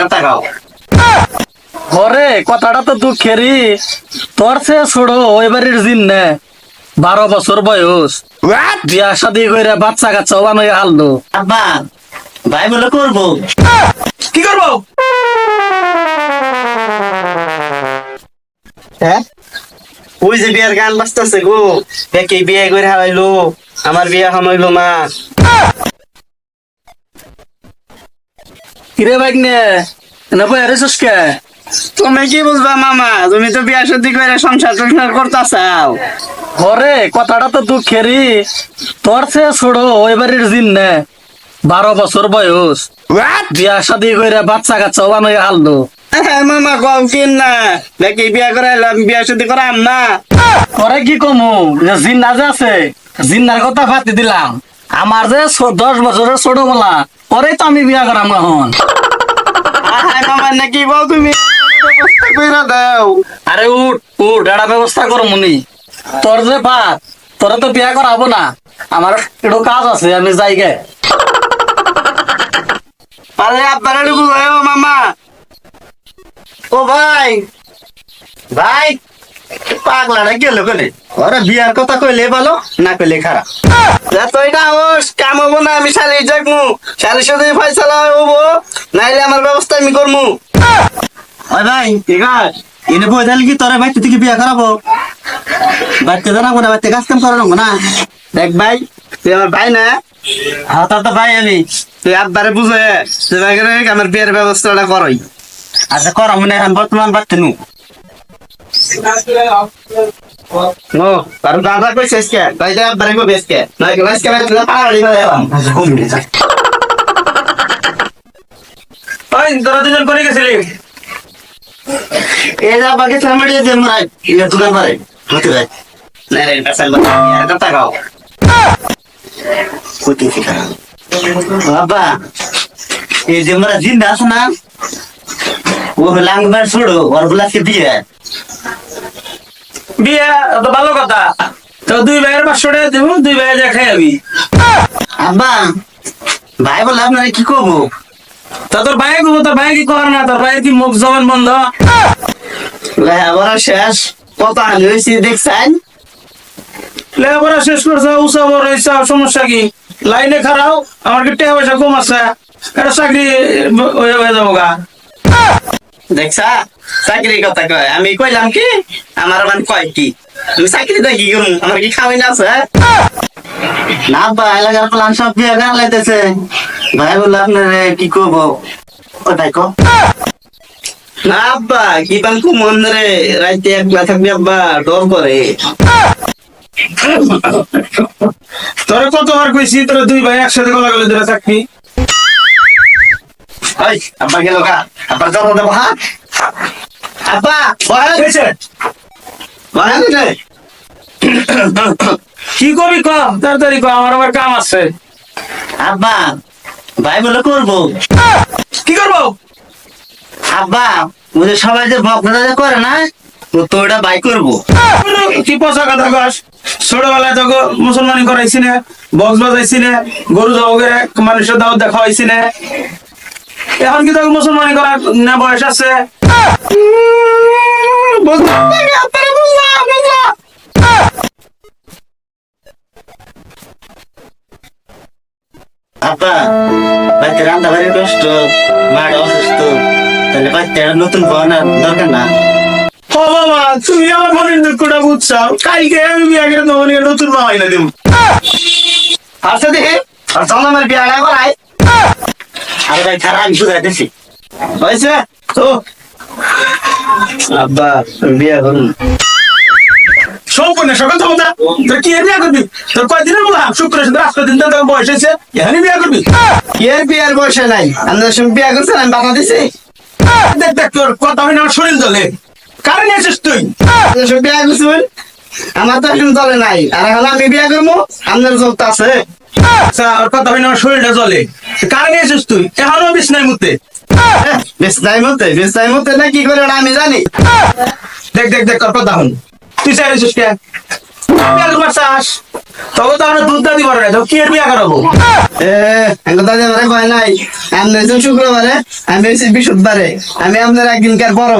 কথা কথাটা তো দুঃখেরই। তোর সে ছোড়ো ওই বাড়ির জিন নে বারো বছর বয়স। বিয়া শাদি করে বাচ্চা কাচ্চা বানাই হাললো আব্বা ভাই বলে করব। কি করব? হ্যাঁ? ওই যে বিয়ার গান বাজতেছে গো। একে বিয়ে করে হারাইলো। আমার বিয়ে হামাইলো মা। কিরে বাইক না বই আরে কে? তুমি কি বুঝবা মামা তুমি তো বিয়া শাদি করে সংসার টংসার করতে চাও ওরে কথাটা তো দুঃখেরই। তোর সে ছোড়ো ওই বাড়ির জিন নে বারো বছর বয়স। বিয়া শাদি করে বাচ্চা কাচ্চা বানাই হাললো হ্যাঁ মামা কম কিন না? দেখি বিয়া করাইলাম বিয়া শাদি করাম না? তোরে কি কমু? যে জিন্না যে আছে জিন্নার কথা ফাতি দিলাম। আমার যে দশ বছরের ছোট বলা পরে তো আমি বিয়া করাম মামা নাকি বল তুমি? দাও। আরে উঠ উঠ এটা ব্যবস্থা করো মুনি তোর যে ভাত তোরা তো বিয়া করাবো না। আমার একটু কাজ আছে আমি যাই গে আরে আপনারা মামা। ও ভাই ভাই। পাগলাটা গেল কেনে ওরা বিয়ার কথা কইলে ভালো না কইলে খারাপ। ওস কাম হব না আমি শালি যাকমু শালির সাথে ফয়সালা হব নাইলে আমার ব্যবস্থা আমি করমু। ভাই ঠিক আছে এনে বই কি তোরা বিয়া করাবো? জানাব না কাজ কাম করানো না? দেখ ভাই তুই আমার ভাই না? হ্যাঁ তো ভাই আমি। তুই আব্বারে বুঝে তুই আমার বিয়ের ব্যবস্থাটা করই। আচ্ছা কর মনে এখন বর্তমান বাচ্চা নু। নো কারণ দাদা কই শেষ কে তাই দে আব্বারে কই বেশ কে নাই কে বেশ কে বেশ কে পাড়ি করে এলাম ওই তোরা দুজন করে গেছিলি? এ যা বাকি দিয়ে দে মরাই ইলে দোকান পারে হতে ভাই না রে পেছাল বলে আর কথা কও। কইতে কি করা বাবা এই যে মোরা জিন্দা আছে না ও লাংবার ছোড়ো ওর গুলাকে দিয়ে। বিয়া তো ভালো কথা। তো দুই ভাইয়ের পাঁচশো টাকা দেবো দুই ভাই যা খাই আবি আব্বা ভাই বলে আপনারা কি করব তা তোর ভাই কবো তোর ভাই কি কর না তোর ভাই কি মুখ জবান বন্ধ? লেখাপড়া শেষ কত আলি হয়েছে দেখছেন? লেখাপড়া শেষ করছে উৎসব রয়েছে সমস্যা কি? লাইনে খারাও আমার কি টাকা পয়সা কম আছে এটা চাকরি হয়ে যাব গা। দেখছা? চাকরির কথা কয়। আমি কইলাম কি, আমার মানে কয় কি? তুমি চাকরিটা কি আমার কি খাওয়াই না আছে না বা, এলাকার প্লান সব বিয়ে গান লাইতেছে ভাই বলে আপনার কি করব? ওটাই কো না আব্বা, কি পান মন ধরে রাইতে একলা থাকবি আব্বা, ডর করে। তোরা কতবার কইছি, তোরা দুই ভাই একসাথে গলা গলে ধরে থাকবি? ওই আব্বা গেল গা। আব্বার জল দেবো হাত আব্বা বহাল বহাল রে কি করবি ক? তাড়াতাড়ি ক আমার আবার কাম আছে। আব্বা ভাই বলে করব। কি করব? আব্বা ওদের সবাই যে বকনা করে না তো ওটা বাই করব। কি পচা কথা কস? ছোটবেলায় তো মুসলমানি করাইছি না বক্স বাজাইছি না গরু জবকে মানুষের দাওয়াত দেখা হয়েছি না। এখন কি তোকে মুসলমানি করার না বয়স আছে? আব্বা বাচ্চা রান্না বাড়ি কষ্ট মাটা অসুস্থ তাহলে বাচ্চাটা নতুন পাওয়া দরকার না। ও বাবা তুমি আমার মনের দুঃখটা বুঝছাও। কালকে আমি বিয়ে করে তোমার নতুন মা না আচ্ছা দেখি আর চল আমার বিয়াটা করাই আর ভাই খারাপ আমি শুধু দেখছি হয়েছে? তো? আব্বা বিয়া করুন সম্পূর্ণ সকাল তো না তোর কি বিয়ে করবি? তোর কয়দিনের বললাম শুক্র আজকে দিন তোর বয়স হয়েছে। এখানে বিয়ে করবি? এর বিয়ার বয়সে নাই? বিয়া করছেন আমি বাধা দিছি। দেখ দেখ তোর কথা হয় না আমার শরীর জ্বলে। কারণ এসেছিস তুই? বিয়া আমার তো এখন চলে নাই। আর এখন আমি বিয়া করব আপনার চলতে আছে। আচ্ছা কথা হয় না শরীরটা জ্বলে। কারণ এসেছিস তুই? এখনও বিছনায় মুতে বেশ টাইম হতে বেশ না কি করে আমি জানি। দেখ দেখ দেখ কথা হন তুই চাই কে? বিয়া করবার চাস তবে তো আমরা দুধ দাদি পারে না কি এর বিয়া করাবো? এ এগুলো কয় নাই আমি হয়েছেন শুক্রবারে আমি হয়েছি বৃহস্পতিবারে আমি আপনার একদিনকার বড়।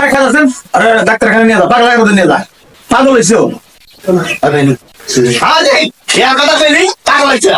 দেখা যাচ্ছেন আরে ডাক্তারখানে নিয়ে যা পাগলা করে নিয়ে যা। পাগল হয়েছে? আরে কথা কইলি? পাগল হয়েছে